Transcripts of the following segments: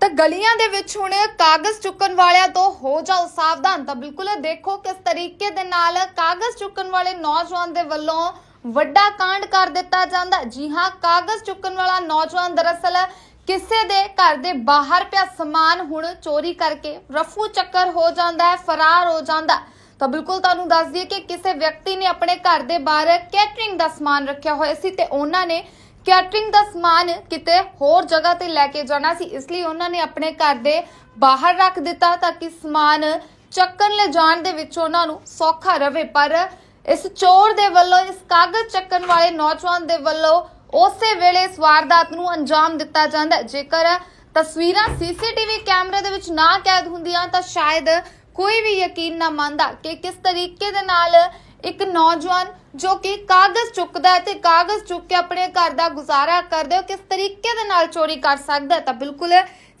ਤਾਂ ਗਲੀਆਂ ਦੇ ਵਿੱਚ ਹੁਣ ਕਾਗਜ਼ ਚੁੱਕਣ ਵਾਲਿਆਂ ਤੋਂ ਹੋ ਜਾਓ ਸਾਵਧਾਨ। ਤਾਂ ਬਿਲਕੁਲ ਦੇਖੋ ਕਿਸ ਤਰੀਕੇ ਦੇ ਨਾਲ ਕਾਗਜ਼ ਚੁੱਕਣ ਵਾਲੇ ਨੌਜਵਾਨ ਦੇ ਵੱਲੋਂ ਵੱਡਾ ਕਾਂਡ ਕਰ ਦਿੱਤਾ ਜਾਂਦਾ। ਜੀ ਹਾਂ, ਕਾਗਜ਼ ਚੁੱਕਣ ਵਾਲਾ ਨੌਜਵਾਨ ਦਰਅਸਲ ਕਿਸੇ ਦੇ ਘਰ ਦੇ ਬਾਹਰ ਪਿਆ ਸਮਾਨ ਹੁਣ ਚੋਰੀ ਕਰਕੇ ਰਫੂ ਚੱਕਰ ਹੋ ਜਾਂਦਾ ਹੈ, ਫਰਾਰ ਹੋ ਜਾਂਦਾ। ਤਾਂ ਬਿਲਕੁਲ ਤੁਹਾਨੂੰ ਦੱਸ ਦਈਏ ਕਿ ਕਿਸੇ ਵਿਅਕਤੀ ਨੇ ਆਪਣੇ ਘਰ ਦੇ ਬਾਹਰ ਕੈਟਰਿੰਗ ਦਾ ਸਮਾਨ ਰੱਖਿਆ ਹੋਇਆ ਸੀ ਤੇ ਉਹਨਾਂ ਨੇ ਕੈਟਰਿੰਗ ਦਾ ਸਮਾਨ ਕਿਤੇ ਹੋਰ ਜਗ੍ਹਾ ਤੇ ਲੈ ਕੇ ਜਾਣਾ ਸੀ, ਇਸ ਲਈ ਉਹਨਾਂ ਨੇ ਆਪਣੇ ਘਰ ਦੇ ਬਾਹਰ ਰੱਖ ਦਿੱਤਾ ਤਾਂ ਕਿ ਸਮਾਨ ਚੱਕਣ ਲੈ ਜਾਣ ਦੇ ਵਿੱਚ ਉਹਨਾਂ ਨੂੰ ਸੌਖਾ ਰਵੇ। ਪਰ ਇਸ ਚੋਰ ਦੇ ਵੱਲੋਂ, ਇਸ ਕਾਗਜ਼ ਚੱਕਣ ਵਾਲੇ ਨੌਜਵਾਨ ਦੇ ਵੱਲੋਂ ਉਸੇ ਵੇਲੇ ਇਸ ਵਾਰਦਾਤ ਨੂੰ ਅੰਜਾਮ ਦਿੱਤਾ ਜਾਂਦਾ ਜੇਕਰ ਤਸਵੀਰਾਂ ਸੀਸੀਟੀਵੀ ਕੈਮਰੇ ਦੇ ਵਿੱਚ ਨਾ ਕੈਦ ਹੁੰਦੀਆਂ ਤਾਂ ਸ਼ਾਇਦ ਕੋਈ ਵੀ ਯਕੀਨ ਨਾ ਮੰਨਦਾ ਕਿ ਕਿਸ ਤਰੀਕੇ ਦੇ ਨਾਲ ਇੱਕ ਨੌਜਵਾਨ ਜੋ ਕਿ ਕਾਗਜ਼ ਚੁੱਕਦਾ ਹੈ ਤੇ ਕਾਗਜ਼ ਚੁੱਕ ਕੇ ਆਪਣੇ ਘਰ ਦਾ ਗੁਜ਼ਾਰਾ ਕਰਦੇ ਹੋ, ਕਿਸ ਤਰੀਕੇ ਦੇ ਨਾਲ ਚੋਰੀ ਕਰ ਸਕਦਾ ਹੈ? ਤਾਂ ਬਿਲਕੁਲ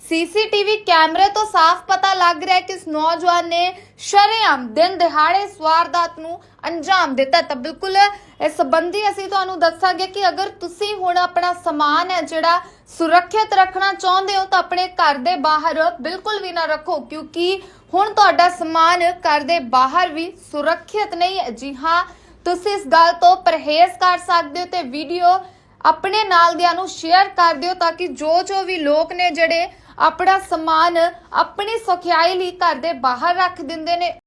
ਸੀਸੀਟੀਵੀ ਕੈਮਰੇ ਤੋਂ ਸਾਫ਼ ਪਤਾ ਲੱਗ ਰਿਹਾ ਹੈ ਕਿ ਇਸ ਨੌਜਵਾਨ ਨੇ ਸ਼ਰੇਆਮ ਦਿਨ ਦਿਹਾੜੇ ਇਸ ਨੂੰ ਅੰਜਾਮ ਦਿੱਤਾ ਤਾਂ ਬਿਲਕੁਲ ਇਸ ਸੰਬੰਧੀ ਅਸੀਂ ਤੁਹਾਨੂੰ ਦੱਸਾਂਗੇ ਕਿ ਅਗਰ ਤੁਸੀਂ ਹੁਣ ਆਪਣਾ ਸਮਾਨ ਹੈ ਜਿਹੜਾ ਸੁਰੱਖਿਅਤ ਰੱਖਣਾ ਚਾਹੁੰਦੇ ਹੋ, ਤਾਂ ਆਪਣੇ ਘਰ ਦੇ ਬਾਹਰ ਬਿਲਕੁਲ ਵੀ ਨਾ ਰੱਖੋ, ਕਿਉਂਕਿ ਹੁਣ ਤੁਹਾਡਾ ਸਮਾਨ ਘਰ ਦੇ ਬਾਹਰ ਵੀ ਸੁਰੱਖਿਅਤ ਨਹੀਂ ਹੈ। ਜੀ ਹਾਂ ਤੁਸੀਂ ਇਸ ਗੱਲ ਤੋਂ ਪਰਹੇਜ਼ ਕਰ ਸਕਦੇ ਹੋ ਤੇ ਵੀਡੀਓ ਆਪਣੇ ਨਾਲ ਦਿਆਂ ਨੂੰ ਸ਼ੇਅਰ ਕਰ ਦਿਓ ਤਾਂ ਕਿ ਜੋ ਜੋ ਵੀ ਲੋਕ ਨੇ ਜਿਹੜੇ ਆਪਣਾ ਸਮਾਨ ਆਪਣੀ ਸੁਖਿਆਈ ਲਈ ਘਰ ਦੇ ਬਾਹਰ ਰੱਖ ਦਿੰਦੇ ਨੇ